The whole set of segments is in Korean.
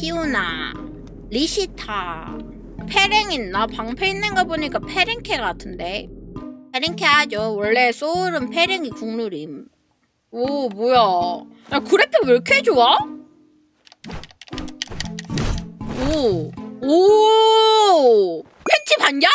피오나 리시타 페랭 있나? 방패 있는 거 보니까 페랭캐 같은데 페랭캐 하죠 원래 소울은 페랭이 국룰임 오 뭐야 야 그래픽 왜 이렇게 좋아? 오 오! 패치 봤냐?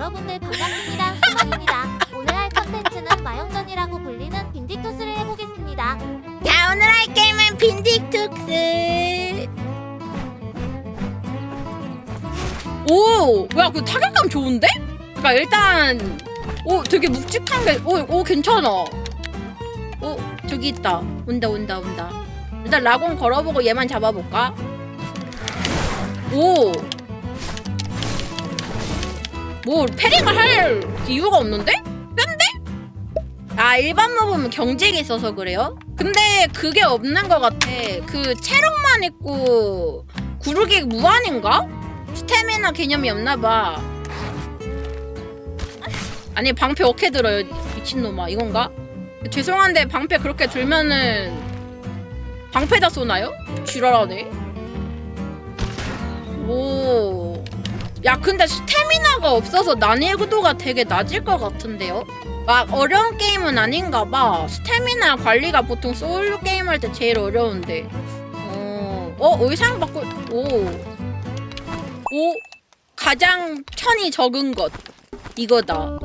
여러분들 반갑습니다 수건입니다 오늘 할 컨텐츠는 마영전이라고 불리는 빈디토스를 해보겠습니다 자 오늘 할 게임은 빈딕톡스 오! 뭐야 그 타격감 좋은데? 그니까 일단 오 되게 묵직한 게 오, 오 괜찮아 오 저기 있다 온다 온다 온다 일단 라곤 걸어보고 얘만 잡아볼까? 오! 뭐 패링을 할 이유가 없는데? 센데? 아 일반 모브는 경쟁이 있어서 그래요? 근데 그게 없는 것 같아 그 체력만 있고 구르기 무한인가? 스태미나 개념이 없나봐 아니 방패 어떻게 들어요 미친놈아 이건가? 죄송한데 방패 그렇게 들면은 방패다 쏘나요? 지랄하네 오. 야 근데 스태미나가 없어서 난이도가 되게 낮을 것 같은데요? 막 어려운 게임은 아닌가 봐. 스태미나 관리가 보통 소울류 게임 할 때 제일 어려운데. 어, 어 의상 바꿀 오. 오 가장 천이 적은 것 이거다.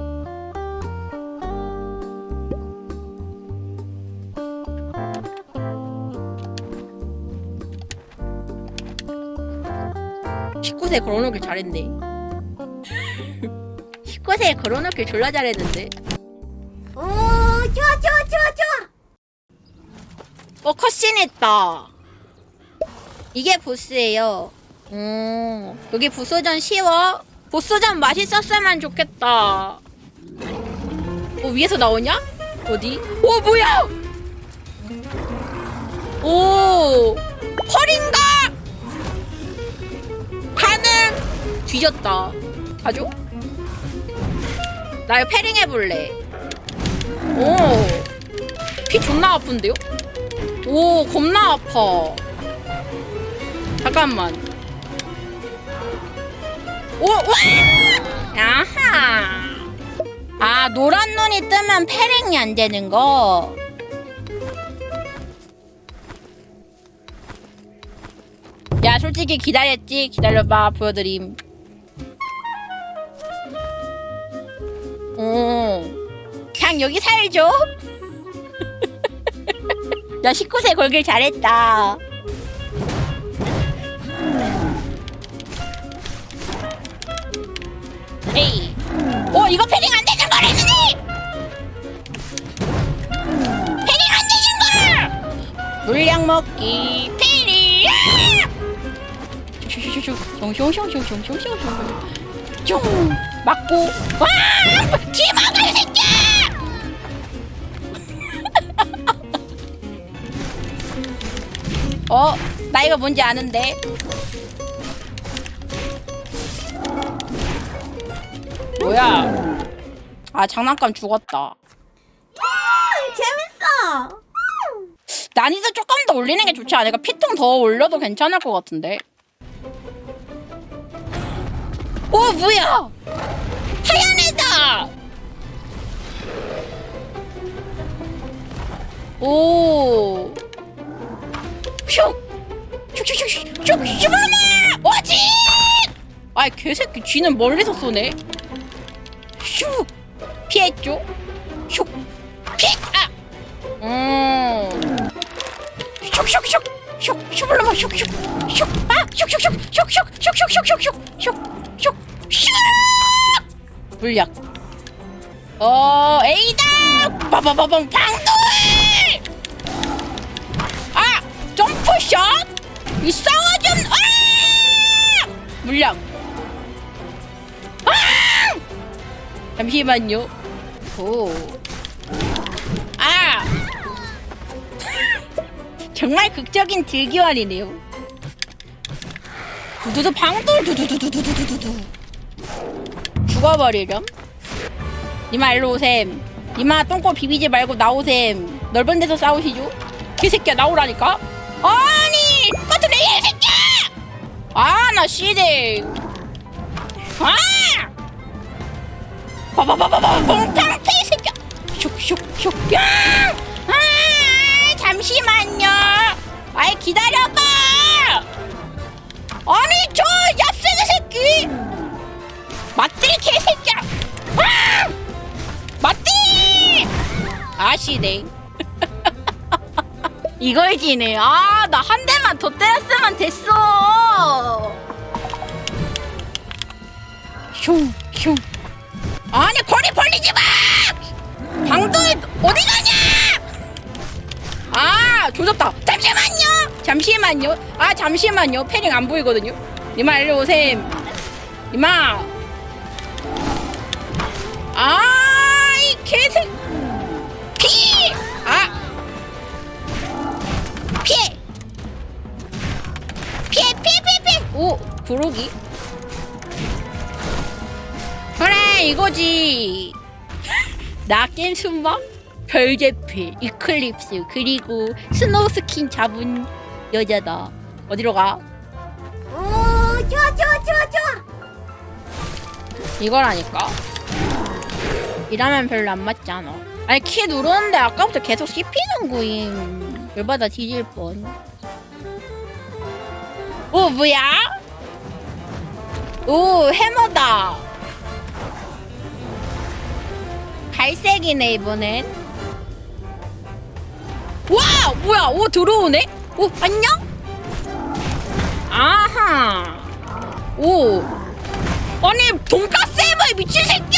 십구 세 걸어놓길 잘했네. 19세에 걸어놓길 졸라 잘했는데. 오 좋아 좋아 좋아 좋아 어 컷신 했다. 이게 보스예요. 오 여기 보스전 쉬워. 보스전 맛있었으면 좋겠다. 어 위에서 나오냐? 어디? 오 뭐야? 오 펄인가? 가능. 뒤졌다. 가죠? 나 이거 패링 해볼래. 오. 피 존나 아픈데요? 오, 겁나 아파. 잠깐만. 오, 와! 아하. 아, 노란 눈이 뜨면 패링이 안 되는 거. 야, 솔직히 기다렸지? 기다려봐, 보여드림. 오. 그냥 여기 살죠? 야 19세 걸길 잘했다. 에이. 어 이거 패링 안 되는 거라니! 거! 물량 먹기 패링! 슝슝슝슝슝슝슝 맞고 와! 뒤에 막아 이 새끼! 어? 나 이거 뭔지 아는데 뭐야 아 장난감 죽었다 재밌어 난이도 조금 더 올리는 게 좋지 않을까? 피통 더 올려도 괜찮을 것 같은데 오, 뭐야? 하얀 애다! 오. 슉! 슉슉슉슉! 슉! 슈바나! 오지! 아이 개새끼 쥐는 멀리서 쏘네. 슉! 피했죠? 슉! 피! 아! 음. 슉슉슉! 슉! 슈블러마 슉슉! 슉! 아! 슉슉슉! 슉슉! 슉슉슉슉슉! 슉! 슉! 슈! 물약. 어, 에이다! 빠바바밤 방돌! 아! 점프샷! 이 싸워준, 아! 물약. 아! 잠시만요. 오. 아! 정말 극적인 딜기환이네요. 두두두 방돌 두두두두두두두. 죽어버리렴. 이마 일로 오셈. 이마 똥꼬 비비지 말고 나오셈. 넓은 데서 싸우시죠. 개새끼야 나오라니까. 아니 똑같은 애 새끼야. 아나 씨대. 아! 봐봐봐봐봐 몽땅 개새끼야. 슉슉슉. 야! 아 잠시만요. 아이 기다려봐. 아니 저 얍새끼 새끼. 맞들 개새끼야. 아! 맞들. 아시네. 이걸 지네. 아, 나 한 대만 더 때렸으면 됐어. 슝, 슝. 아니, 거리 벌리지 마! 방도에 어디 가냐! 아, 조졌다. 잠시만요! 잠시만요. 아, 잠시만요. 패링 안 보이거든요. 이마, 일로 오셈. 이마. 아, 이 개새. 피! 아! 피해! 피해, 피해, 피해, 피해! 오, 구르기. 그래, 이거지. 낙겐 순방, 별제필, 이클립스, 그리고 스노우 스킨 잡은 여자다. 어디로 가? 오 좋아 좋아 좋아 좋아. 이거라니까. 이러면 별로 안 맞잖아. 아니 키 누르는데 아까부터 계속 씹히는 거임. 열받아 뒤질 뻔. 오 뭐야? 오 해머다. 갈색이네 이번엔. 와 뭐야? 오 들어오네? 오 안녕? 아하. 오 아니 돈가스 해머이 미친 새끼야! 아!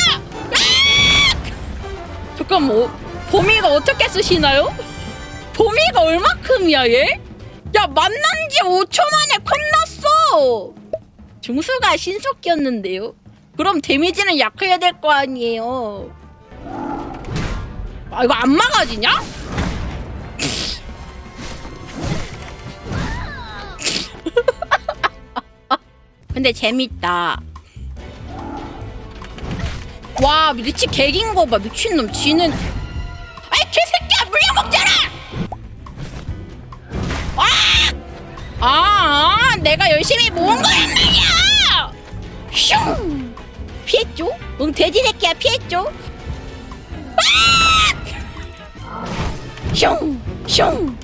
잠깐만 어, 범위가 어떻게 쓰시나요? 범위가 얼마큼이야 얘? 야 만난 지 5초 만에 컷났어! 중수가 신속기였는데요? 그럼 데미지는 약해야 될 거 아니에요 아 이거 안 막아지냐? 근데 재밌다 와 미치 개긴 거 봐 미친놈 지는 아이 개새끼야 물려 먹잖아 와! 아, 아 내가 열심히 모은 거란 말이야 슝 피했죠? 응 돼지 새끼야 피했죠? 아! 슝! 슝!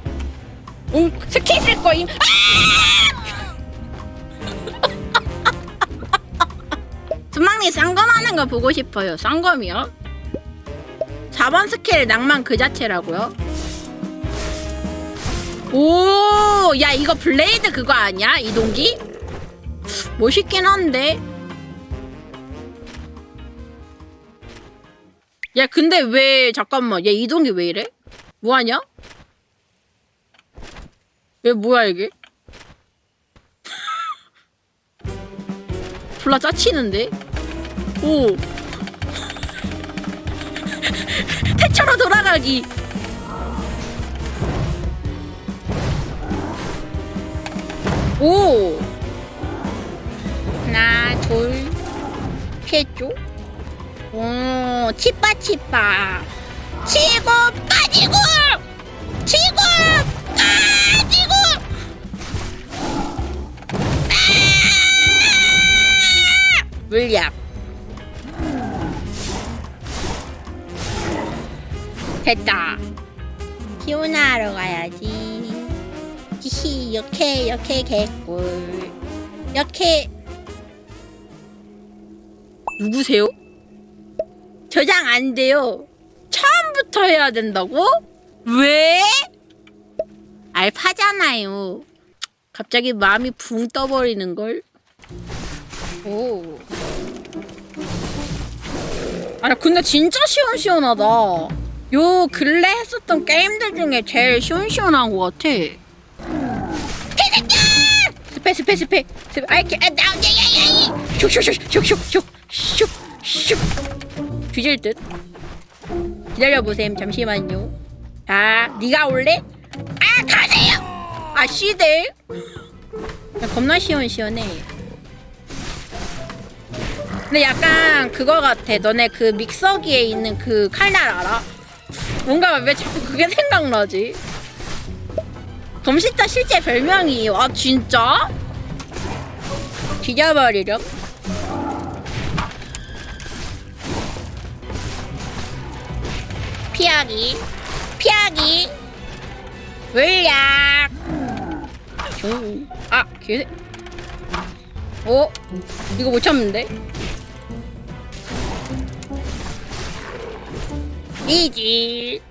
응 스킬 쓸 거임 아! 두망님 쌍검 하는 거 보고 싶어요. 쌍검이요? 4번 스킬 낭만 그 자체라고요? 오, 야 이거 블레이드 그거 아니야? 이동기? 멋있긴 한데. 야 근데 왜 잠깐만, 얘 이동기 왜 이래? 뭐하냐? 얘 뭐야 이게? 졸라 짜치는데? 오. 태초로 돌아가기. 오. 하나, 둘, 피했죠? 오, 치빠, 치빠. 치고, 빠지고! 치고, 빠 물약 됐다 키우나하러 가야지 히히 이렇게 이렇게 개꿀 이렇게 누구세요? 저장 안 돼요 처음부터 해야 된다고? 왜? 알파잖아요 갑자기 마음이 붕 떠버리는걸 오. 아니 근데 진짜 시원시원하다. 요 근래 했었던 게임들 중에 제일 시원시원한 것 같아. 개새끼야! 스페 스페 스페 스페 아이케 아 나야야야 슉슉슉슉슉슉슉 뒤질 듯. 기다려 보셈 잠시만요. 자, 네가 올래? 아 가세요. 아 씨대. 겁나 시원시원해. 근데 약간 그거 같아. 너네 그 믹서기에 있는 그 칼날 알아? 뭔가 왜 자꾸 그게 생각나지? 검식자 실제 별명이 아 진짜? 뒤져버리렴. 피하기, 피하기, 물약. 오, 아, 개. 어? 이거 못 참는데? 이지.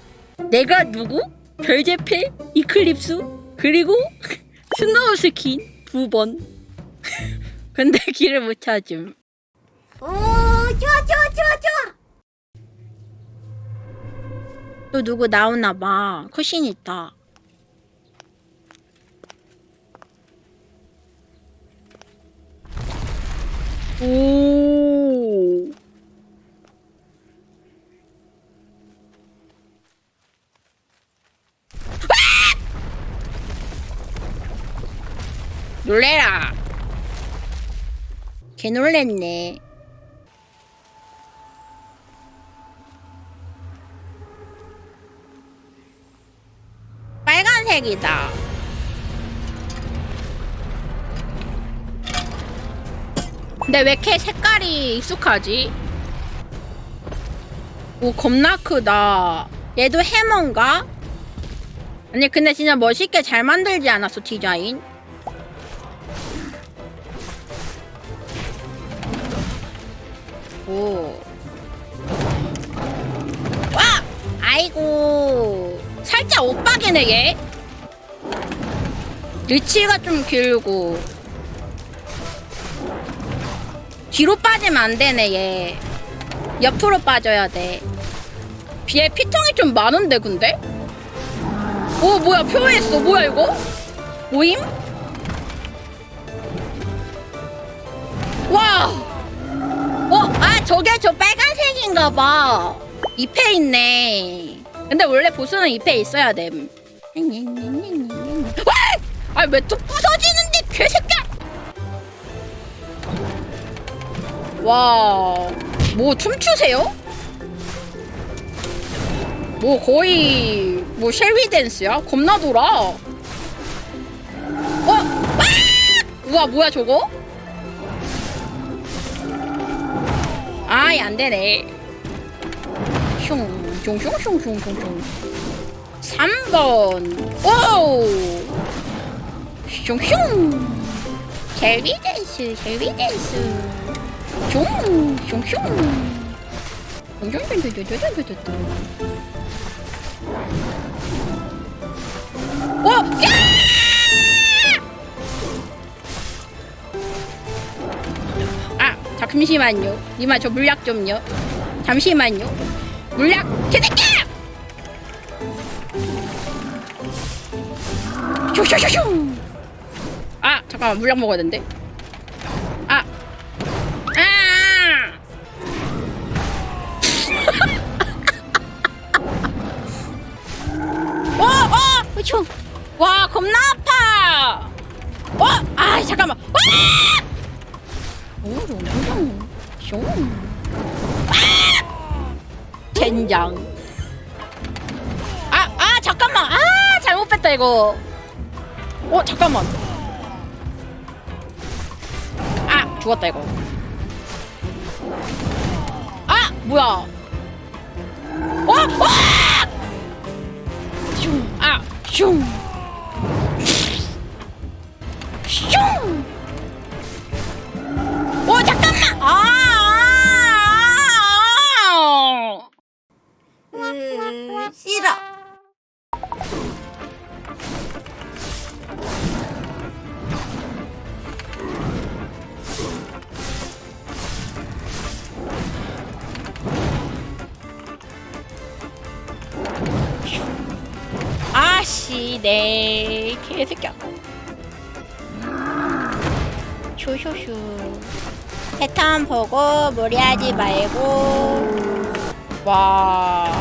내가 누구? 별제패, 이클립스, 그리고 스노우 스킨 두 번. 근데 길을 못 찾음. 오 좋아 좋아 좋아 좋아. 또 누구 나오나 봐. 쿠신 있다. 오. 놀래라. 개 놀랬네. 빨간색이다. 근데 왜 이렇게 색깔이 익숙하지? 오 겁나 크다. 얘도 해머인가? 아니 근데 진짜 멋있게 잘 만들지 않았어 디자인? 아이고. 살짝 오빠기네 얘. 리치가 좀 길고. 뒤로 빠지면 안 되네 얘. 옆으로 빠져야 돼. 얘 피통이 좀 많은데 근데? 오 뭐야 표했어 뭐야 이거? 모임? 와! 어? 아 저게 저 빨간색인가 봐. 잎에 있네. 근데 원래 보스는 잎에 있어야 됨. 아왜 또 부서지는데 개새끼야! 와, 뭐 춤추세요? 뭐 거의 뭐 쉘위 댄스야? 겁나 돌아. 어? 아! 우와 뭐야 저거? 아이 안 되네. 슝슝슝슝슝슝슝. 3번. 오! 슝슝. 젤비 댄스, 젤비 댄스. 슝, 슝슝. 어! 야! 아, 잠시만요. 이마 저 물약 좀요. 잠시만요. 물약 개새끼! 슈슈슈슈! 아, 잠깐만 물약 먹어야 되는데. 아, 아! 어, 어, 으쇼. 와, 겁나 아파. 어, 아, 잠깐만. 와! 오, 숑, 숑. 아! 젠장. 아, 아, 잠깐만. 아, 잘못 뺐다 이거. 어, 잠깐만. 아, 죽었다 이거. 아, 뭐야? 어, 어! 슝, 아, 슝, 슝. 네 개새끼야. 쇼쇼쇼. 패턴 보고 무리하지 말고. 와.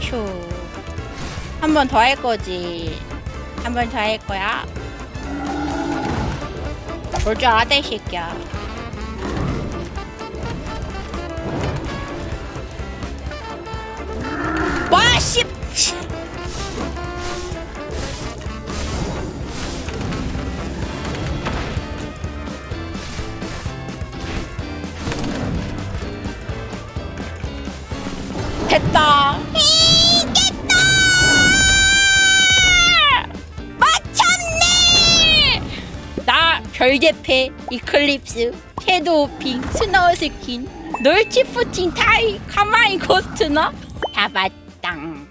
슝. 한번 더 할 거지. 한 번 더 할 거야. 볼줄 알아, 이 새끼야. 와, 씨! 됐다. 나 별개패, 이클립스, 섀도우핑, 스노우 스킨, 널치푸틴 타이, 가마이 고스트나 다 맞당.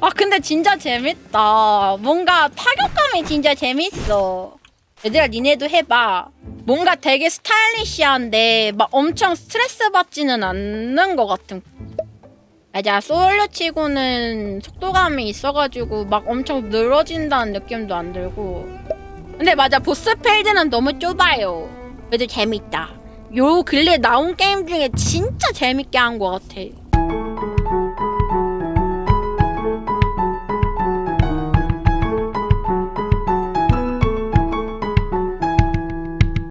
아 근데 진짜 재밌다. 뭔가 타격감이 진짜 재밌어. 얘들아 니네도 해봐. 뭔가 되게 스타일리시한데 막 엄청 스트레스 받지는 않는 것 같은 맞아 소울류 치고는 속도감이 있어가지고 막 엄청 늘어진다는 느낌도 안 들고 근데 맞아 보스 필드는 너무 좁아요. 그래도 재밌다. 요 근래 나온 게임 중에 진짜 재밌게 한 것 같아